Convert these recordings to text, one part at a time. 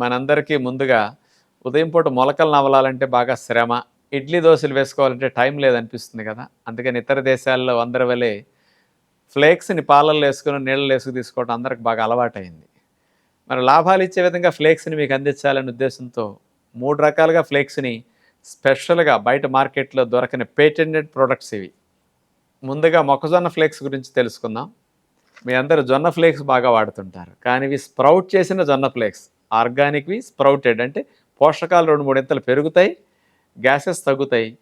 మనందరికీ ముందుగా ఉదయం పూట మొలకలు నవలాలంటే బాగా శ్రమ ఇడ్లీ దోశలు వేసుకోవాలంటే టైం లేదనిపిస్తుంది కదా. అందుకని ఇతర దేశాల్లో అందరి వలె ఫ్లేక్స్ని పాలల్లో వేసుకుని నీళ్ళు వేసుకు తీసుకోవడం అందరికి బాగా అలవాటైంది. మరి లాభాలు ఇచ్చే విధంగా ఫ్లేక్స్ని మీకు అందించాలనే ఉద్దేశంతో మూడు రకాలుగా ఫ్లేక్స్ని స్పెషల్గా బయట మార్కెట్లో దొరకని పేటెంటెడ్ ప్రొడక్ట్స్ ఇవి. ముందుగా మొక్కజొన్న ఫ్లేక్స్ గురించి తెలుసుకుందాం. మీ అందరూ జొన్న ఫ్లేక్స్ బాగా వాడుతుంటారు. కానీ ఇవి స్ప్రౌట్ చేసిన జొన్న ఫ్లేక్స్. ఆర్గానిక్వి స్ప్రౌటెడ్. అంటే పోషకాలు రెండు మూడు ఇంతలు పెరుగుతాయి గ్యాసెస్ తగ్గుతాయి.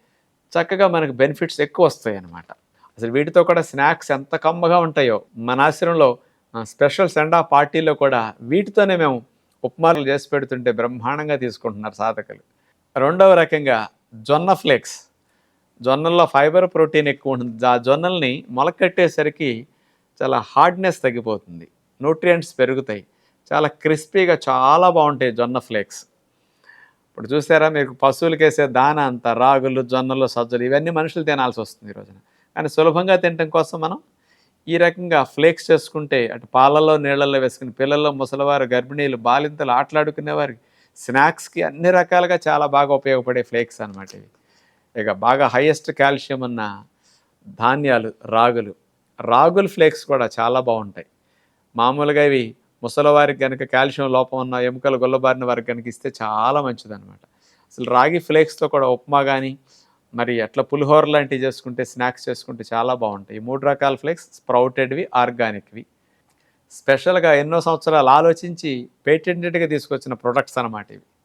చక్కగా మనకు బెనిఫిట్స్ ఎక్కువ వస్తాయి అన్నమాట అసలు వీటితో కూడా స్నాక్స్ ఎంత కమ్మగా ఉంటాయో. మన ఆశ్రమంలో స్పెషల్ సెండా పార్టీలో కూడా వీటితోనే మేము ఉప్మాలు చేసి పెడుతుంటే బ్రహ్మాండంగా తీసుకుంటున్నారు సాధకులు. రెండవ రకంగా జొన్న ఫ్లేక్స్. జొన్నల్లో ఫైబర్ ప్రోటీన్ ఎక్కువ ఉంటుంది. ఆ జొన్నల్ని మొలకెట్టేసరికి చాలా హార్డ్నెస్ తగ్గిపోతుంది. న్యూట్రియంట్స్ పెరుగుతాయి. చాలా క్రిస్పీగా చాలా బాగుంటాయి జొన్న ఫ్లేక్స్. ఇప్పుడు చూసారా మీకు పశువులకేసే దాన అంత రాగులు జొన్నలు సజ్జలు ఇవన్నీ మనుషులు తినాల్సి వస్తుంది ఈ రోజున. కానీ సులభంగా తినడం కోసం మనం ఈ రకంగా ఫ్లేక్స్ చేసుకుంటే అటు పాలల్లో నీళ్ళల్లో వేసుకుని పిల్లల్లో ముసలివారు గర్భిణీలు బాలింతలు ఆటలాడుకునేవారికి స్నాక్స్కి అన్ని రకాలుగా చాలా బాగా ఉపయోగపడే ఫ్లేక్స్ అన్నమాట ఇవి. ఇక బాగా హైయెస్ట్ కాల్షియం ఉన్న ధాన్యాలు రాగులు. రాగులు ఫ్లేక్స్ కూడా చాలా బాగుంటాయి. మామూలుగా ఇవి ముసలివారికి కనుక కాల్షియం లోపం ఉన్న ఎముకలు గొల్లబారిన వారికి కనుక ఇస్తే చాలా మంచిదన్నమాట. అసలు రాగి ఫ్లేక్స్తో కూడా ఉప్మా కానీ మరి అట్లా పులిహోర లాంటివి చేసుకుంటే స్నాక్స్ చేసుకుంటే చాలా బాగుంటాయి. ఈ మూడు రకాల ఫ్లేక్స్ స్ప్రౌటెడ్వి ఆర్గానిక్వి. స్పెషల్గా ఎన్నో సంవత్సరాలు ఆలోచించి పేటెంటెడ్గా తీసుకొచ్చిన ప్రొడక్ట్స్ అన్నమాట ఇవి.